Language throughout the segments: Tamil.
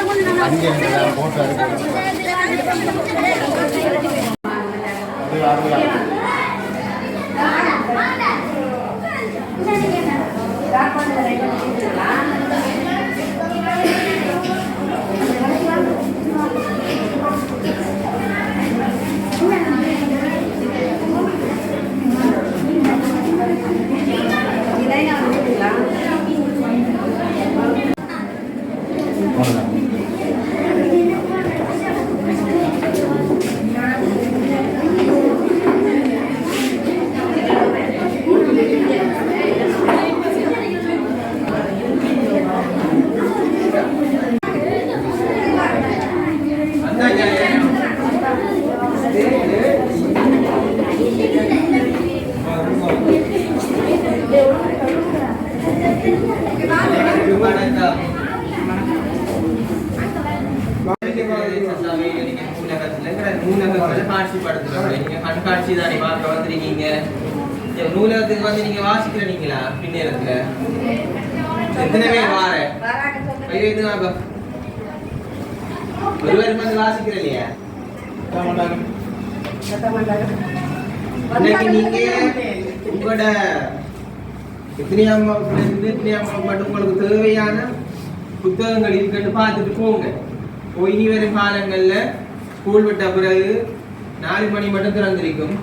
வெல்வோம் உத்தர Hola. போட்டோ அது அது கண்காட்சி தானே பார்க்க வந்திருக்கீங்க. நூலகத்துக்கு வந்து நீங்க வாசிக்கிறீங்களா பின்னேரத்துல? எத்தனை பேர் வார? ஐயோ இது ஒருவர் வந்து வாசிக்கிற இல்லையா இன்னைக்கு நீங்க உங்களோட எத்தனையாம் வகுப்புல இருந்து எத்தனையாம் வகுப்பு மட்டும் உங்களுக்கு தேவையான புத்தகங்கள் இருக்குன்னு பார்த்துட்டு போங்க. போய் இனி வரும் காலங்கள்ல ஸ்கூல் விட்ட பிறகு நாலு மணி மட்டும் திறந்திருக்கும்?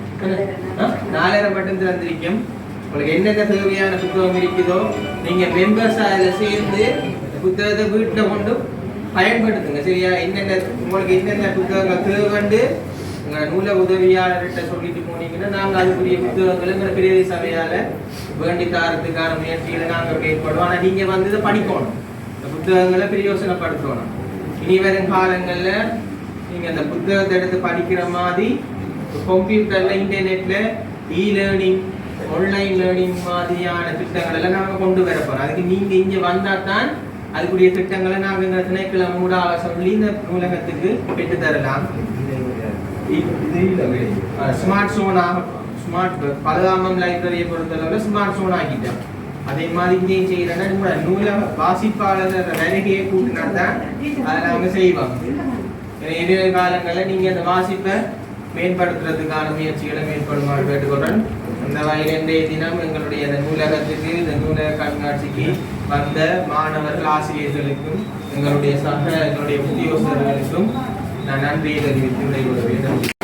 நாலரை மட்டும் திறந்திருக்கும். உங்களுக்கு என்னென்ன தேவையான புத்தகம் இருக்குதோ நீங்க மெம்பர்ஸ் அதில் சேர்ந்து புத்தகத்தை வீட்டில் கொண்டு பயன்படுத்துங்க சரியா? என்னென்ன உங்களுக்கு என்னென்ன புத்தகங்கள் தேவைண்டு உங்க நூல உதவியாளர்கிட்ட சொல்லிட்டு போனீங்கன்னா நாங்க அதுக்குரிய புத்தகங்களை எங்க பெரிய சபையால வேண்டி தாரத்துக்கான முயற்சிகளை நாங்க மேற்கொள்வோம். ஆனா நீங்க வந்து இதை படிக்கணும். இந்த புத்தகங்களை பிரயோசனப்படுத்தணும். இனி வரும் காலங்கள்ல நீங்க அந்த புத்தகத்தை எடுத்து படிக்கிற மாதிரி கம்ப்யூட்டர்ல இன்டர்நெட்ல இ லேர்னிங் ஆன்லைன் லேர்னிங் மாதிரியான திட்டங்கள் எல்லாம் நாங்க கொண்டு வர போறோம். அதுக்கு நீங்க இங்க வந்தா தான் அதுக்குரிய திட்டங்களை நாங்க இந்த திணைக்கிழமை மூடாக சொல்லி இந்த நூலகத்துக்கு பெற்று தரலாம். ஸ்மார்ட் சோன் ஸ்மார்ட் பலகாமம் லைப்ரரியை பொறுத்தளவில் ஸ்மார்ட் சோன் ஆக்கிட்டோம். அதே மாதிரி இங்கேயும் செய்யறேன்னா நூல வாசிப்பாளர் வருகையை கூட்டினா தான் அதை நாங்க செய்வோம். ஏன்னா காலங்களில் நீங்கள் அந்த வாசிப்பை மேம்படுத்துறதுக்கான முயற்சிகளை மேற்கொள்ளுமாறு கேட்டுக்கொள்றேன். இந்த வகையில் இன்றைய தினம் எங்களுடைய இந்த நூலகத்துக்கு இந்த நூலக கண்காட்சிக்கு வந்த மாணவர்கள் ஆசிரியர்களுக்கும் எங்களுடைய சக எங்களுடைய உத்தியோகஸ்தர்களுக்கும் நான் நன்றியை தெரிவித்து விடைபெறுவேன்